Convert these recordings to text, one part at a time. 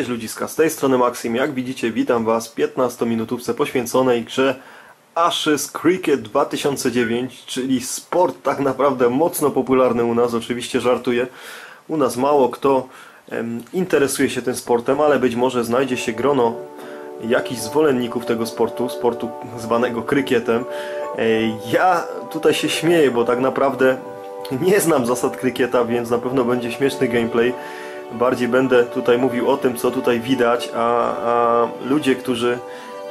Cześć ludziska, z tej strony Maxim. Jak widzicie, witam Was w 15-minutówce poświęconej grze Ashes Cricket 2009, czyli sport tak naprawdę mocno popularny u nas, oczywiście żartuję. U nas mało kto em, interesuje się tym sportem, ale być może znajdzie się grono jakichś zwolenników tego sportu, sportu zwanego krykietem. E, Ja tutaj się śmieję, bo tak naprawdę nie znam zasad krykieta, więc na pewno będzie śmieszny gameplay. Bardziej będę tutaj mówił o tym, co tutaj widać, a, a ludzie, którzy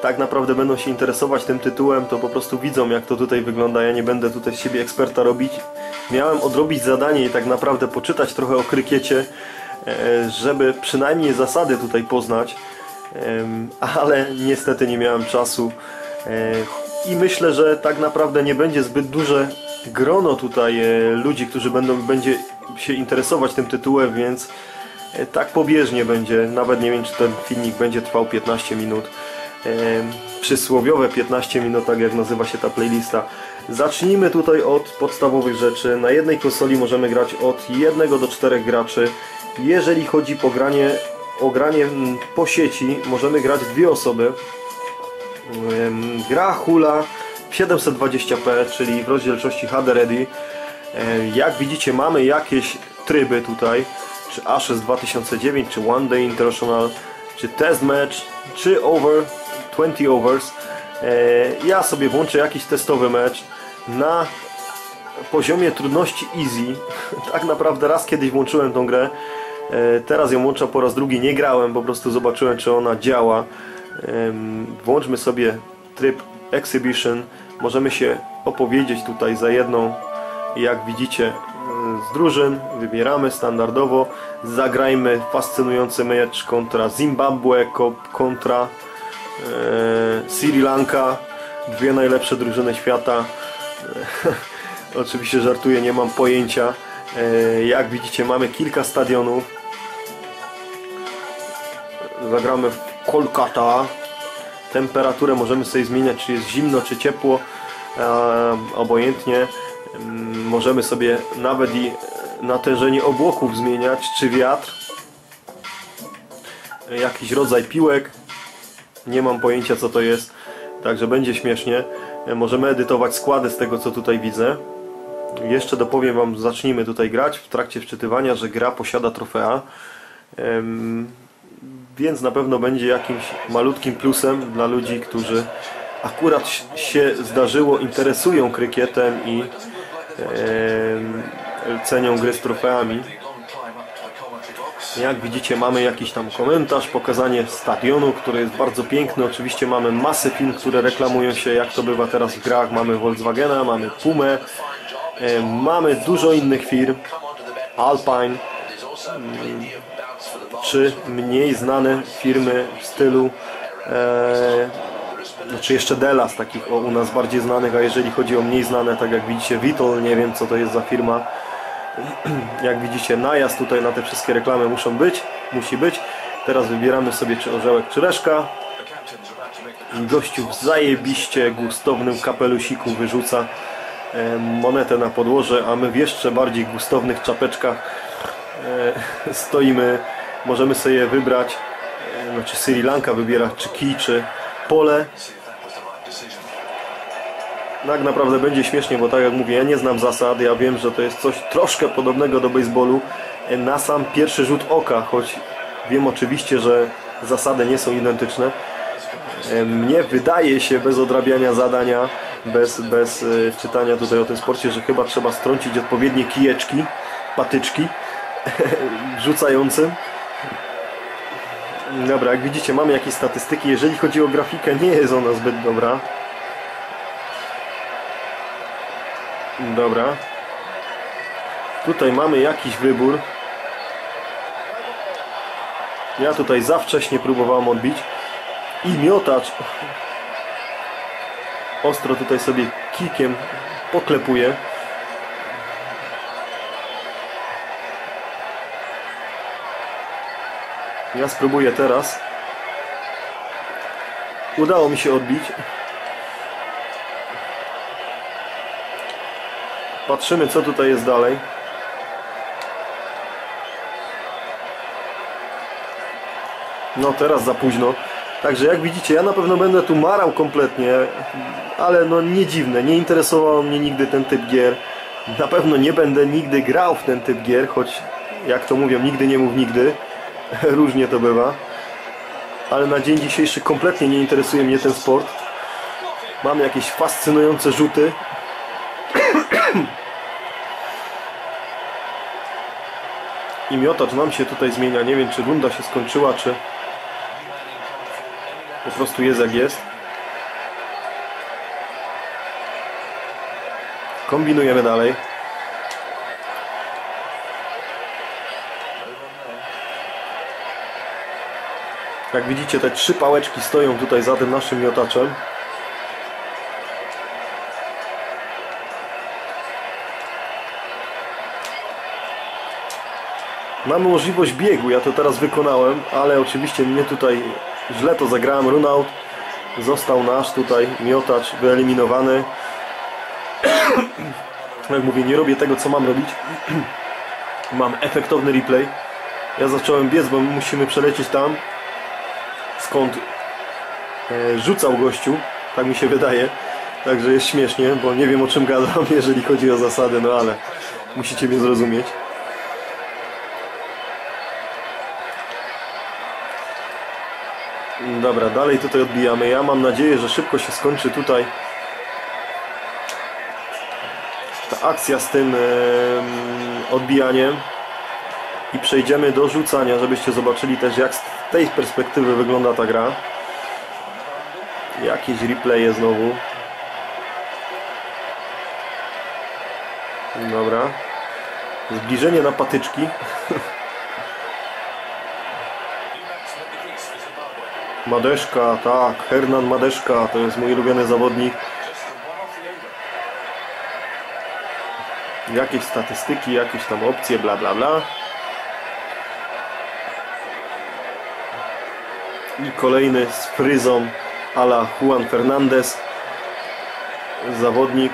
tak naprawdę będą się interesować tym tytułem, to po prostu widzą, jak to tutaj wygląda. Ja nie będę tutaj z siebie eksperta robić. Miałem odrobić zadanie i tak naprawdę poczytać trochę o krykiecie, e, żeby przynajmniej zasady tutaj poznać, ale niestety nie miałem czasu. E, I myślę, że tak naprawdę nie będzie zbyt duże grono tutaj e, ludzi, którzy będą będzie się interesować tym tytułem, więc tak pobieżnie będzie. Nawet nie wiem, czy ten filmik będzie trwał 15 minut. E, Przysłowiowe 15 minut, tak jak nazywa się ta playlista. Zacznijmy tutaj od podstawowych rzeczy. Na jednej konsoli możemy grać od 1 do 4 graczy. Jeżeli chodzi po granie, o granie mm, po sieci, możemy grać dwie osoby. Gra hula w 720p, czyli w rozdzielczości HD Ready. E, Jak widzicie mamy jakieś tryby tutaj, czy Ashes 2009, czy One Day International, czy Test Match, czy Over 20 Overs. E, Ja sobie włączę jakiś testowy mecz na poziomie trudności easy. Tak naprawdę raz kiedyś włączyłem tą grę. E, Teraz ją włączam po raz drugi. Nie grałem, po prostu zobaczyłem czy ona działa. Włączmy sobie tryb Exhibition. Możemy się opowiedzieć tutaj za jedną, jak widzicie, z drużyn. Wybieramy standardowo. Zagrajmy fascynujący mecz kontra Zimbabwe, ko- kontra e, Sri Lanka. Dwie najlepsze drużyny świata. Oczywiście żartuję, nie mam pojęcia. E, Jak widzicie, mamy kilka stadionów. Zagramy w Kolkata. Temperaturę możemy sobie zmieniać, czy jest zimno, czy ciepło. E, Obojętnie. Mm, Możemy sobie nawet i natężenie obłoków zmieniać, czy wiatr. E, Jakiś rodzaj piłek. Nie mam pojęcia co to jest. Także będzie śmiesznie. E, Możemy edytować składy z tego co tutaj widzę. Jeszcze dopowiem Wam, zacznijmy tutaj grać w trakcie wczytywania, że gra posiada trofea. Więc na pewno będzie jakimś malutkim plusem dla ludzi, którzy akurat się zdarzyło, interesują krykietem i cenią gry z trofeami. Jak widzicie mamy jakiś tam komentarz, pokazanie stadionu, który jest bardzo piękny. Oczywiście mamy masę firm, które reklamują się jak to bywa teraz w grach. Mamy Volkswagena, mamy Pumę, mamy dużo innych firm. Alpine, czy mniej znane firmy w stylu e, znaczy jeszcze Dela z takich u nas bardziej znanych, a jeżeli chodzi o mniej znane, tak jak widzicie Vitol, nie wiem co to jest za firma. Jak widzicie najazd tutaj na te wszystkie reklamy muszą być, musi być. Teraz wybieramy sobie czy orzełek czy reszka. Gościu w zajebiście gustownym kapelusiku wyrzuca monetę na podłoże, a my w jeszcze bardziej gustownych czapeczkach e, stoimy. Możemy sobie wybrać, znaczy Sri Lanka wybierać czy kij, czy pole. Tak naprawdę będzie śmiesznie, bo tak jak mówię, ja nie znam zasad, ja wiem, że to jest coś troszkę podobnego do baseballu na sam pierwszy rzut oka, choć wiem oczywiście, że zasady nie są identyczne. Mnie wydaje się bez odrabiania zadania, bez, bez e, czytania tutaj o tym sporcie, że chyba trzeba strącić odpowiednie kijeczki, patyczki rzucającym. Dobra, jak widzicie mamy jakieś statystyki, jeżeli chodzi o grafikę nie jest ona zbyt dobra. Dobra. Tutaj mamy jakiś wybór. Ja tutaj za wcześnie próbowałem odbić. I miotacz. Ostro tutaj sobie kikiem poklepuje. Ja spróbuję teraz. Udało mi się odbić. Patrzymy co tutaj jest dalej. No teraz za późno. Także jak widzicie, ja na pewno będę tu marał kompletnie, ale no nie dziwne, nie interesował mnie nigdy ten typ gier. Na pewno nie będę nigdy grał w ten typ gier, choć jak to mówią, nigdy nie mów nigdy. Różnie to bywa. Ale na dzień dzisiejszy kompletnie nie interesuje mnie ten sport. Mamy jakieś fascynujące rzuty. I miotacz nam się tutaj zmienia. Nie wiem, czy runda się skończyła, czy po prostu jest jak jest. Kombinujemy dalej. Jak widzicie, te trzy pałeczki stoją tutaj za tym naszym miotaczem. Mamy możliwość biegu, ja to teraz wykonałem, ale oczywiście mnie tutaj źle to zagrałem. Runout został nasz tutaj miotacz wyeliminowany. Jak mówię, nie robię tego, co mam robić. mam efektowny replay. Ja zacząłem biec, bo musimy przelecieć tam, skąd e, rzucał gościu. Tak mi się wydaje. Także jest śmiesznie, bo nie wiem o czym gadam, jeżeli chodzi o zasady, no ale musicie mnie zrozumieć. Dobra, dalej tutaj odbijamy. Ja mam nadzieję, że szybko się skończy tutaj ta akcja z tym odbijaniem i przejdziemy do rzucania, żebyście zobaczyli też jak tej perspektywy wygląda ta gra. Jakieś replaye znowu. Dobra. Zbliżenie na patyczki. Madeszka, tak, Hernan Madeszka, to jest mój ulubiony zawodnik. Jakieś statystyki, jakieś tam opcje, bla bla bla. I kolejny z fryzą ala Juan Fernandez. Zawodnik.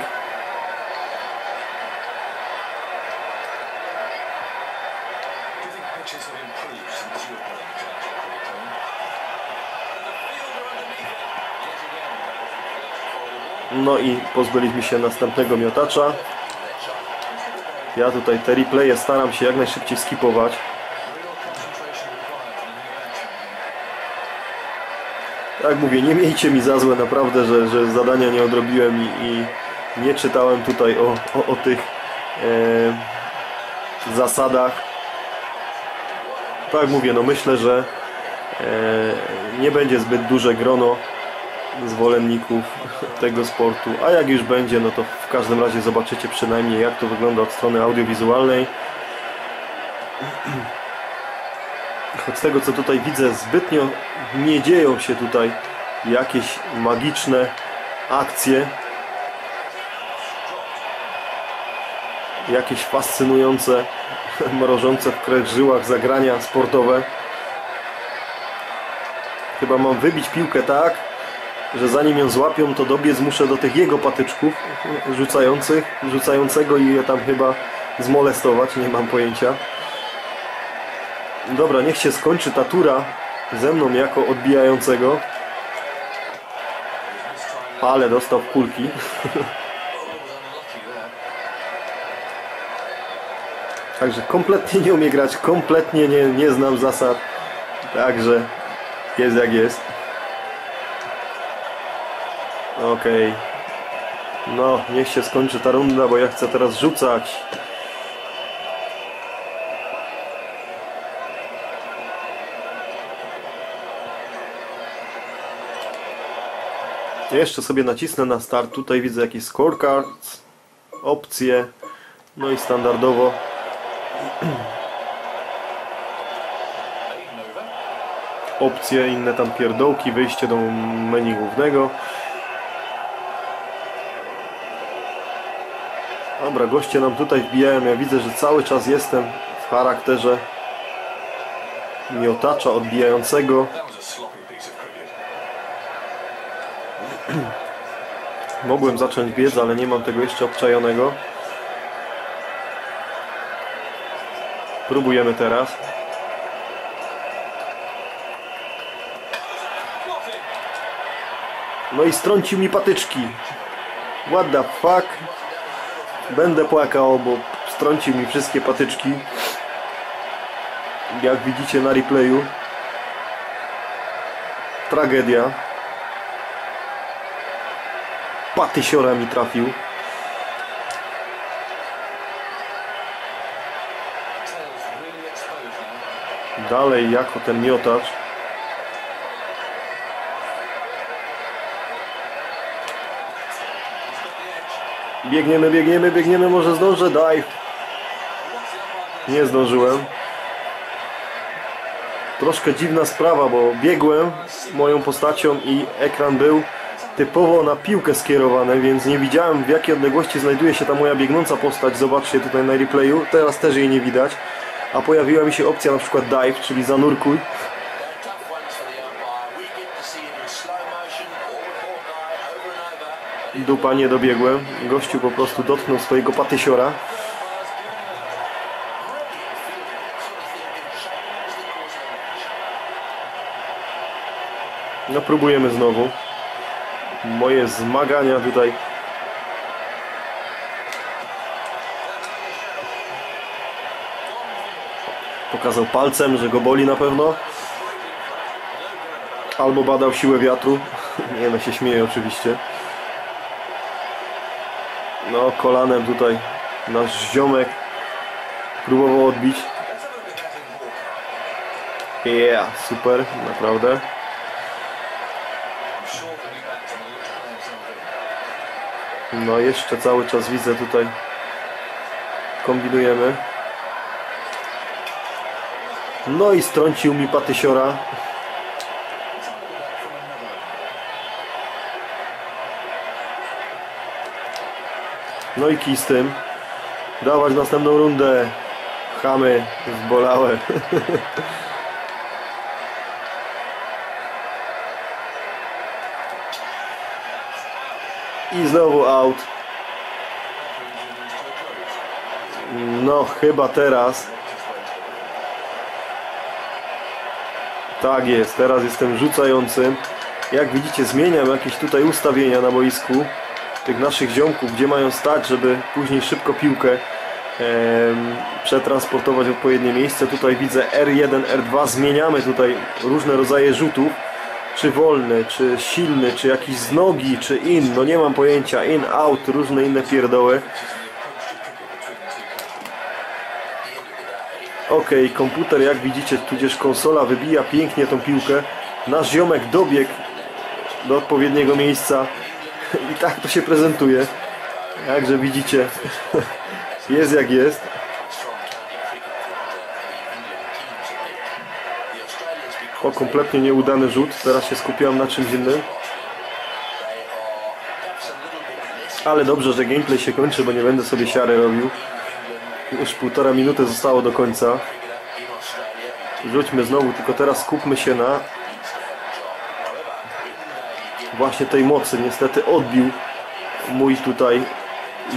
No i pozbyliśmy się następnego miotacza. Ja tutaj te replaye staram się jak najszybciej skipować. Jak mówię, nie miejcie mi za złe naprawdę, że, że zadania nie odrobiłem i, i nie czytałem tutaj o, o, o tych e, zasadach. Tak mówię, no myślę, że e, nie będzie zbyt duże grono zwolenników tego sportu, a jak już będzie, no to w każdym razie zobaczycie przynajmniej jak to wygląda od strony audiowizualnej. Choć z tego co tutaj widzę zbytnio nie dzieją się tutaj jakieś magiczne akcje jakieś fascynujące mrożące w krew żyłach zagrania sportowe. Chyba mam wybić piłkę tak że zanim ją złapią to dobiec muszę do tych jego patyczków rzucających rzucającego i je tam chyba zmolestować, nie mam pojęcia Dobra, niech się skończy ta tura ze mną jako odbijającego. Ale dostał kulki. Także kompletnie nie umie grać, kompletnie nie, nie znam zasad. Także jest jak jest. Okej. Okay. No, niech się skończy ta runda, bo ja chcę teraz rzucać. Jeszcze sobie nacisnę na start. Tutaj widzę jakieś scorecards, opcje, no i standardowo opcje, inne tam pierdołki, wyjście do menu głównego. Dobra, goście nam tutaj wbijają. Ja widzę, że cały czas jestem w charakterze miotacza odbijającego. Mogłem zacząć biec, ale nie mam tego jeszcze obczajonego. Próbujemy teraz. No i strącił mi patyczki. What the fuck? Będę płakał, bo strącił mi wszystkie patyczki. Jak widzicie na replayu. Tragedia. Patysiora mi trafił. Dalej jako ten miotacz. Biegniemy, biegniemy, biegniemy, może zdążę, daj. Nie zdążyłem. Troszkę dziwna sprawa, bo biegłem moją postacią i ekran był typowo na piłkę skierowany, więc nie widziałem w jakiej odległości znajduje się ta moja biegnąca postać. Zobaczcie tutaj na replayu, teraz też jej nie widać. A pojawiła mi się opcja na przykład dive, czyli zanurkuj. Dupa nie dobiegłem. Gościu po prostu dotknął swojego patysiora. No próbujemy znowu. Moje zmagania tutaj. Pokazał palcem, że go boli na pewno. Albo badał siłę wiatru. Nie no, się śmieje oczywiście. No, kolanem tutaj nasz ziomek próbował odbić. Yeah, super, naprawdę. No, jeszcze cały czas widzę tutaj. Kombinujemy. No i strącił mi patysiora. No i kij z tym. Dawać następną rundę. Chamy zbolałe. I znowu out. No chyba teraz. Tak jest, teraz jestem rzucającym. Jak widzicie zmieniam jakieś tutaj ustawienia na boisku tych naszych ziomków, gdzie mają stać, żeby później szybko piłkę em, przetransportować w odpowiednie miejsce. Tutaj widzę R1, R2, zmieniamy tutaj różne rodzaje rzutów. Czy wolny, czy silny, czy jakiś z nogi, czy in, no nie mam pojęcia, in, out, różne inne pierdoły. Ok, komputer jak widzicie, tudzież konsola wybija pięknie tą piłkę. Nasz ziomek dobiegł do odpowiedniego miejsca i tak to się prezentuje. Jakże widzicie, jest jak jest. O, kompletnie nieudany rzut. Teraz się skupiłem na czymś innym. Ale dobrze, że gameplay się kończy, bo nie będę sobie siary robił. Już półtora minuty zostało do końca. Rzućmy znowu, tylko teraz skupmy się na właśnie tej mocy. Niestety odbił mój tutaj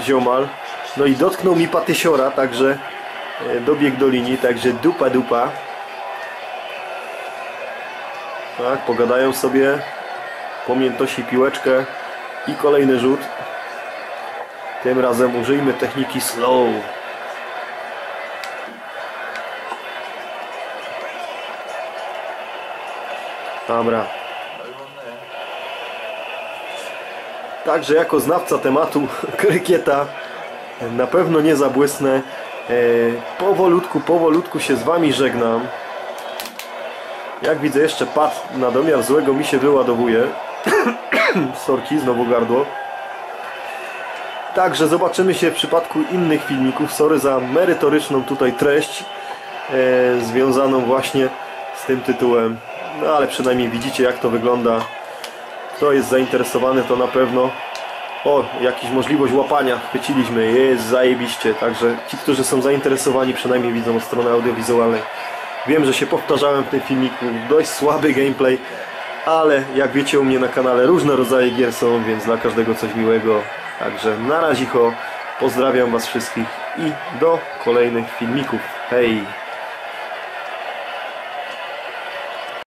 ziomal. No i dotknął mi patysiora, także e, dobiegł do linii, także dupa dupa. Tak, pogadają sobie. Pamiętosi piłeczkę i kolejny rzut. Tym razem użyjmy techniki slow. Dobra. Także jako znawca tematu krykieta na pewno nie zabłysnę. E, powolutku, powolutku się z Wami żegnam. Jak widzę jeszcze pad na domiar złego mi się wyładowuje. Sorki, znowu gardło. Także zobaczymy się w przypadku innych filmików. Sorry za merytoryczną tutaj treść e, związaną właśnie z tym tytułem. No ale przynajmniej widzicie jak to wygląda. Kto jest zainteresowany to na pewno. O, jakaś możliwość łapania. Chwyciliśmy. Jest zajebiście. Także ci, którzy są zainteresowani przynajmniej widzą od strony audiowizualnej. Wiem, że się powtarzałem w tym filmiku. Dość słaby gameplay. Ale jak wiecie u mnie na kanale różne rodzaje gier są, więc dla każdego coś miłego. Także na razie, pozdrawiam Was wszystkich i do kolejnych filmików. Hej!